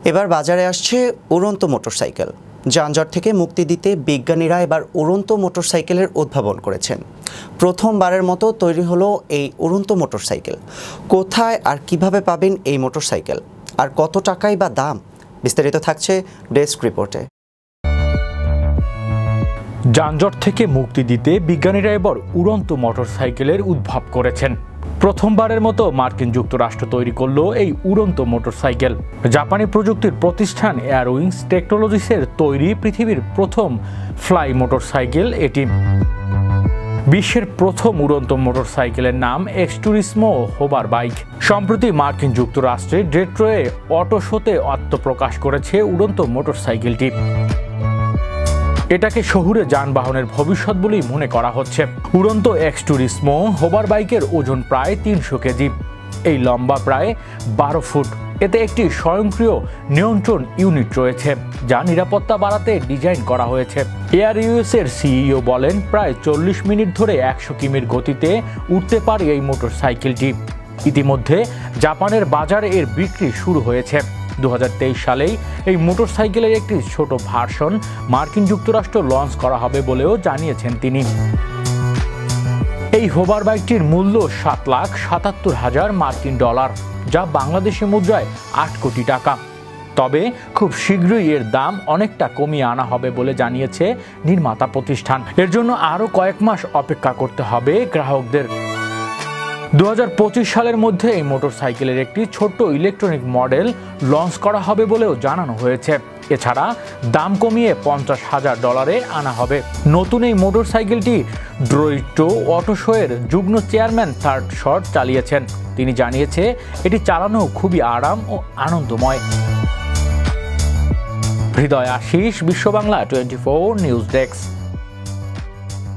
এবার বাজারে আসছে উড়ন্ত মোটরসাইকেল। যানজট থেকে মুক্তি দিতে বিজ্ঞানীরা এবার উড়ন্ত মোটরসাইকেলের উদ্ভাবন করেছেন। প্রথমবারের মতো তৈরি হলো এই উড়ন্ত মোটরসাইকেল। কোথায় আর কীভাবে পাবেন এই মোটরসাইকেল? আর কত টাকাই বা দাম? বিস্তারিত থাকছে ডেস্ক রিপোর্টে। যানজট থেকে মুক্তি দিতে বিজ্ঞানীরা এবার উড়ন্ত মোটরসাইকেলের উদ্ভাব করেছেন। প্রথমবারের মতো মার্কিন যুক্তরাষ্ট্র তৈরি করল এই উড়ন্ত মোটরসাইকেল। জাপানি প্রযুক্তির প্রতিষ্ঠান এয়ারউইংস টেকনোলজিসের তৈরি পৃথিবীর প্রথম ফ্লাই মোটরসাইকেল এটি। বিশ্বের প্রথম উড়ন্ত মোটরসাইকেলের নাম এক্সটুরিসমো হোবার বাইক সম্প্রতি মার্কিন যুক্তরাষ্ট্রে ডেট্রয়ে অটো শোতে আত্মপ্রকাশ করেছে উড়ন্ত মোটরসাইকেলটি। এটাকে শহুরে যানবাহনের ভবিষ্যৎ বলেই মনে করা হচ্ছে। উড়ন্ত এক্স টুরিসমো হোবার বাইকের ওজন প্রায় তিনশো কেজি। এই লম্বা প্রায় বারো ফুট। এতে একটি স্বয়ংক্রিয় নিয়ন্ত্রণ ইউনিট রয়েছে, যা নিরাপত্তা বাড়াতে ডিজাইন করা হয়েছে। এয়ার ইউএস এর সিইও বলেন, প্রায় চল্লিশ মিনিট ধরে একশো কিমির গতিতে উঠতে পারে এই মোটরসাইকেলটি। ইতিমধ্যে জাপানের বাজারে এর বিক্রি শুরু হয়েছে। দু হাজার তেইশ সালেই এই মোটরসাইকেলের একটি ছোট ভার্সন মার্কিন যুক্তরাষ্ট্র লঞ্চ করা হবে বলেও জানিয়েছেন তিনি। এই হোবার বাইকটির মূল্য সাত লাখ সাতাত্তর হাজার মার্কিন ডলার, যা বাংলাদেশি মুদ্রায় আট কোটি টাকা। তবে খুব শীঘ্রই এর দাম অনেকটা কমিয়ে আনা হবে বলে জানিয়েছে নির্মাতা প্রতিষ্ঠান। এর জন্য আরও কয়েক মাস অপেক্ষা করতে হবে গ্রাহকদের। দু হাজার পঁচিশ সালের মধ্যে এই মোটরসাইকেলের একটি ছোট্ট ইলেকট্রনিক মডেল লঞ্চ করা হবে বলেও জানানো হয়েছে। এছাড়া দাম কমিয়ে পঞ্চাশ হাজার ডলারে আনা হবে। নতুন এই মোটরসাইকেলটি ড্রোইটো অটো শোয়ের যুগ্ম চেয়ারম্যান থার্ড শট চালিয়েছেন। তিনি জানিয়েছে, এটি চালানো খুবই আরাম ও আনন্দময়। Hriday Ashis Biswa Bangla twenty four news desk.